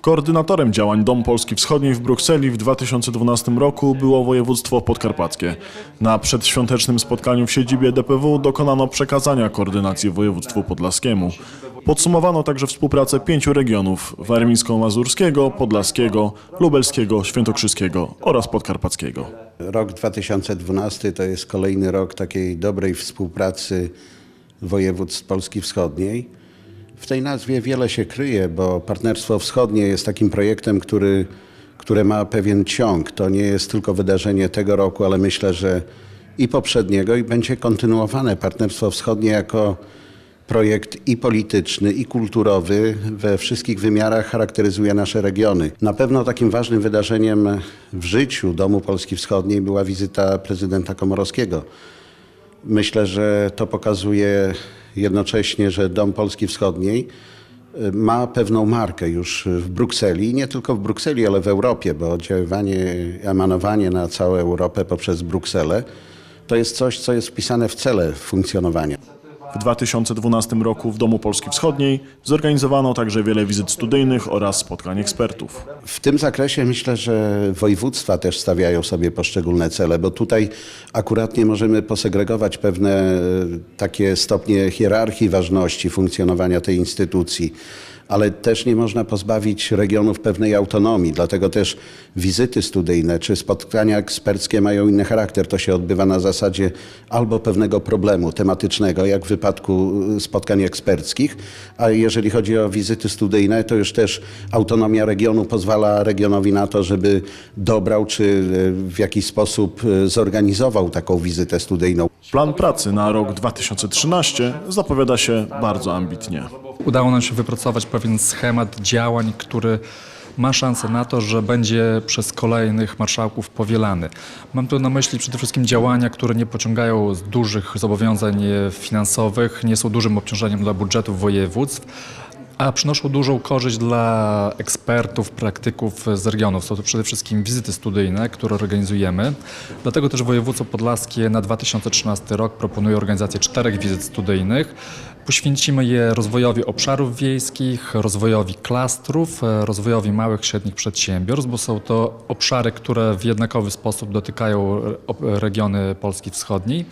Koordynatorem działań Dom Polski Wschodniej w Brukseli w 2012 roku było województwo podkarpackie. Na przedświątecznym spotkaniu w siedzibie DPW dokonano przekazania koordynacji województwu podlaskiemu. Podsumowano także współpracę pięciu regionów warmińsko-mazurskiego, podlaskiego, lubelskiego, świętokrzyskiego oraz podkarpackiego. Rok 2012 to jest kolejny rok takiej dobrej współpracy województw Polski Wschodniej. W tej nazwie wiele się kryje, bo Partnerstwo Wschodnie jest takim projektem, który, które ma pewien ciąg. To nie jest tylko wydarzenie tego roku, ale myślę, że i poprzedniego i będzie kontynuowane. Partnerstwo Wschodnie jako projekt i polityczny, i kulturowy we wszystkich wymiarach charakteryzuje nasze regiony. Na pewno takim ważnym wydarzeniem w życiu Domu Polski Wschodniej była wizyta prezydenta Komorowskiego. Myślę, że to pokazuje jednocześnie, że Dom Polski Wschodniej y, ma pewną markę już w Brukseli, nie tylko w Brukseli, ale w Europie, bo oddziaływanie, emanowanie na całą Europę poprzez Brukselę to jest coś, co jest wpisane w cele funkcjonowania. W 2012 roku w Domu Polski Wschodniej zorganizowano także wiele wizyt studyjnych oraz spotkań ekspertów. W tym zakresie myślę, że województwa też stawiają sobie poszczególne cele, bo tutaj akurat nie możemy posegregować pewne e, takie stopnie hierarchii ważności funkcjonowania tej instytucji. Ale też nie można pozbawić regionów pewnej autonomii, dlatego też wizyty studyjne czy spotkania eksperckie mają inny charakter. To się odbywa na zasadzie albo pewnego problemu tematycznego, jak w wypadku y, spotkań eksperckich, a jeżeli chodzi o wizyty studyjne, to już też autonomia regionu pozwala regionowi na to, żeby dobrał czy y, w jakiś sposób y, zorganizował taką wizytę studyjną. Plan pracy na rok 2013 zapowiada się bardzo ambitnie. Udało nam się wypracować pewien schemat działań, który ma szansę na to, że będzie przez kolejnych marszałków powielany. Mam tu na myśli przede wszystkim działania, które nie pociągają z dużych zobowiązań e, finansowych, nie są dużym obciążeniem dla budżetów województw, a przynoszą dużą korzyść dla ekspertów, praktyków z regionów. Są to przede wszystkim wizyty studyjne, które organizujemy. Dlatego też województwo podlaskie na 2013 rok proponuje organizację czterech wizyt studyjnych. Poświęcimy je rozwojowi obszarów wiejskich, rozwojowi klastrów, e, rozwojowi małych, średnich przedsiębiorstw, bo są to obszary, które w jednakowy sposób dotykają e, regiony Polski Wschodniej.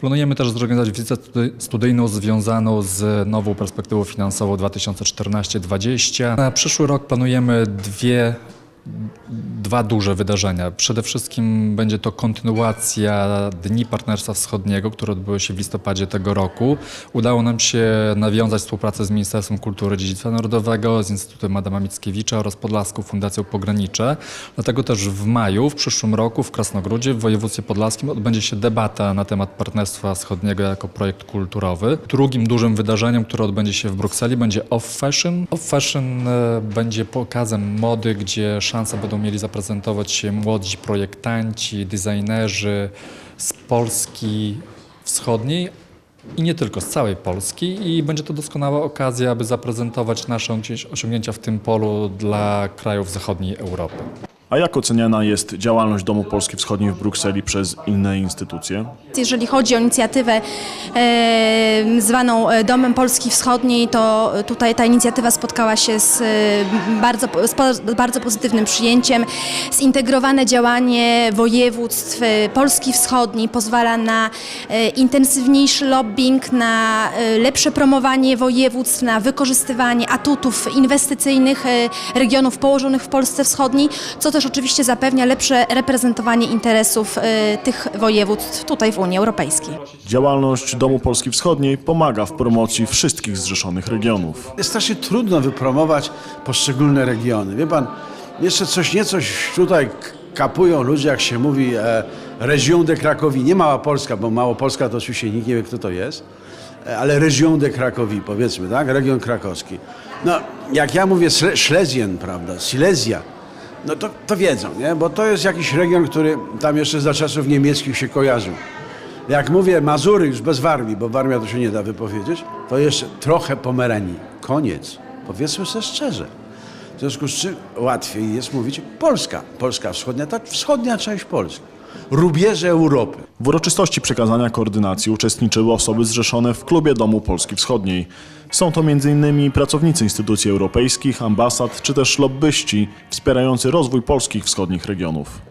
Planujemy też zorganizować wizytę studyjną związaną z nową perspektywą finansową 2014-2020. Na przyszły rok planujemy dwie dwa duże wydarzenia. Przede wszystkim będzie to kontynuacja Dni Partnerstwa Wschodniego, które odbyły się w listopadzie tego roku. Udało nam się nawiązać współpracę z Ministerstwem Kultury i Dziedzictwa Narodowego, z Instytutem Adama Mickiewicza oraz Podlaską Fundacją Pogranicze. Dlatego też w maju, w przyszłym roku w Krasnogródzie, w województwie podlaskim odbędzie się debata na temat Partnerstwa Wschodniego jako projekt kulturowy. Drugim dużym wydarzeniem, które odbędzie się w Brukseli będzie Off Fashion. Off Fashion e, będzie pokazem mody, gdzie szansę będą mieli zaprezentować się młodzi projektanci, designerzy z Polski Wschodniej i nie tylko z całej Polski i będzie to doskonała okazja, aby zaprezentować nasze osiągnięcia w tym polu dla krajów zachodniej Europy. A jak oceniana jest działalność Domu Polski Wschodniej w Brukseli przez inne instytucje? Jeżeli chodzi o inicjatywę e, zwaną e, Domem Polski Wschodniej, to tutaj ta inicjatywa spotkała się z, e, bardzo, z bardzo pozytywnym przyjęciem. Zintegrowane działanie województw e, Polski Wschodniej pozwala na intensywniejszy lobbying, na lepsze promowanie województw, na wykorzystywanie atutów inwestycyjnych regionów położonych w Polsce Wschodniej, co też oczywiście zapewnia lepsze reprezentowanie interesów e, tych województw tutaj w Unii Europejskiej. Działalność Domu Polski Wschodniej pomaga w promocji wszystkich zrzeszonych regionów. Jest strasznie trudno wypromować poszczególne regiony. Wie pan, jeszcze coś niecoś tutaj kapują ludzie, jak się mówi e, Region de Cracovie. Nie Małopolska, bo Małopolska to oczywiście nikt nie wie, kto to jest, e, ale Region de Cracovie, powiedzmy, tak? Region krakowski. No, jak ja mówię Schlesien, prawda, Silesia, no to, to wiedzą, nie? Bo to jest jakiś region, który tam jeszcze za czasów niemieckich się kojarzył. Jak mówię Mazury już bez Warmii, bo Warmia to się nie da wypowiedzieć, to jeszcze trochę Pomeranii. Koniec. Powiedzmy sobie szczerze. W związku z czym łatwiej jest mówić Polska. Polska wschodnia, ta wschodnia część Polski. Rubieże Europy. W uroczystości przekazania koordynacji uczestniczyły osoby zrzeszone w Klubie Domu Polski Wschodniej. Są to m.in. pracownicy instytucji europejskich, ambasad czy też lobbyści wspierający rozwój polskich wschodnich regionów.